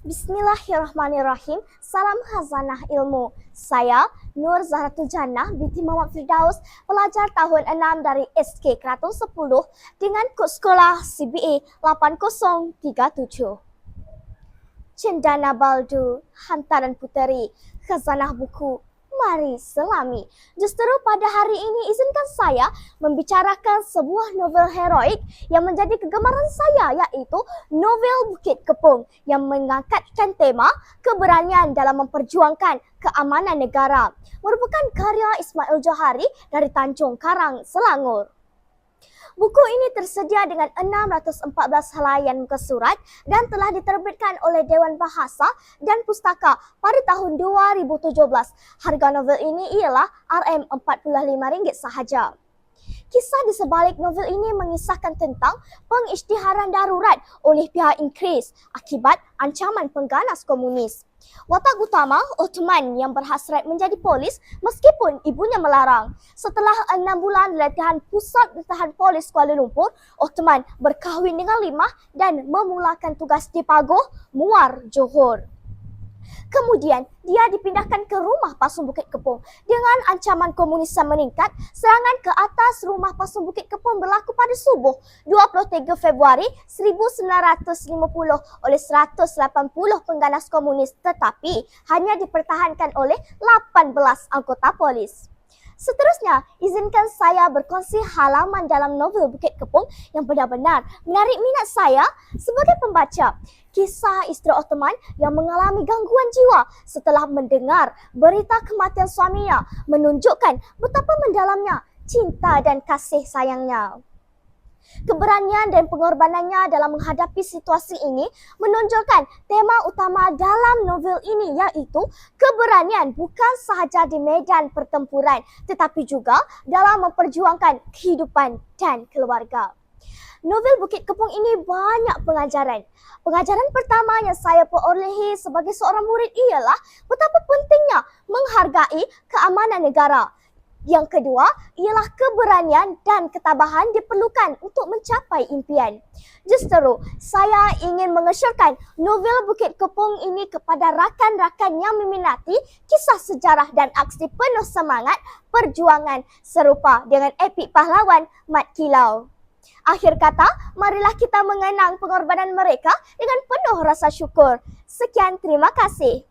Bismillahirrahmanirrahim. Salam khazanah ilmu. Saya Nur Zahratul Jannah binti Muhammad Firdaus, pelajar tahun 6 dari SK Keraton 10 dengan kod sekolah CBA 8037. Cendana Baldu, Hantaran Puteri, Khazanah Buku, mari selami. Justru pada hari ini izinkan saya membicarakan sebuah novel heroik yang menjadi kegemaran saya iaitu novel Bukit Kepung yang mengangkatkan tema keberanian dalam memperjuangkan keamanan negara. Merupakan karya Ismail Johari dari Tanjung Karang, Selangor. Buku ini tersedia dengan 614 helaian muka surat dan telah diterbitkan oleh Dewan Bahasa dan Pustaka pada tahun 2017. Harga novel ini ialah RM45 sahaja. Kisah di sebalik novel ini mengisahkan tentang pengisytiharan darurat oleh pihak Inggeris akibat ancaman pengganas komunis. Watak utama, Ottoman yang berhasrat menjadi polis meskipun ibunya melarang. Setelah enam bulan latihan pusat latihan polis Kuala Lumpur, Ottoman berkahwin dengan Limah dan memulakan tugas di Pagoh, Muar, Johor. Kemudian, dia dipindahkan ke rumah Pasung Bukit Kepung. Dengan ancaman komunisme meningkat, serangan ke atas rumah Pasung Bukit Kepung berlaku pada subuh 23 Februari 1950 oleh 180 pengganas komunis tetapi hanya dipertahankan oleh 18 anggota polis. Seterusnya, izinkan saya berkongsi halaman dalam novel Bukit Kepung yang benar-benar menarik minat saya sebagai pembaca. Kisah isteri Ottoman yang mengalami gangguan jiwa setelah mendengar berita kematian suaminya menunjukkan betapa mendalamnya cinta dan kasih sayangnya. Keberanian dan pengorbanannya dalam menghadapi situasi ini menonjolkan tema utama dalam novel ini iaitu keberanian bukan sahaja di medan pertempuran tetapi juga dalam memperjuangkan kehidupan dan keluarga. Novel Bukit Kepung ini banyak pengajaran. Pengajaran pertama yang saya perolehi sebagai seorang murid ialah betapa pentingnya menghargai keamanan negara. Yang kedua ialah keberanian dan ketabahan diperlukan untuk mencapai impian. Justru, saya ingin mengesyorkan novel Bukit Kepung ini kepada rakan-rakan yang meminati kisah sejarah dan aksi penuh semangat perjuangan serupa dengan epik pahlawan Mat Kilau. Akhir kata, marilah kita mengenang pengorbanan mereka dengan penuh rasa syukur. Sekian, terima kasih.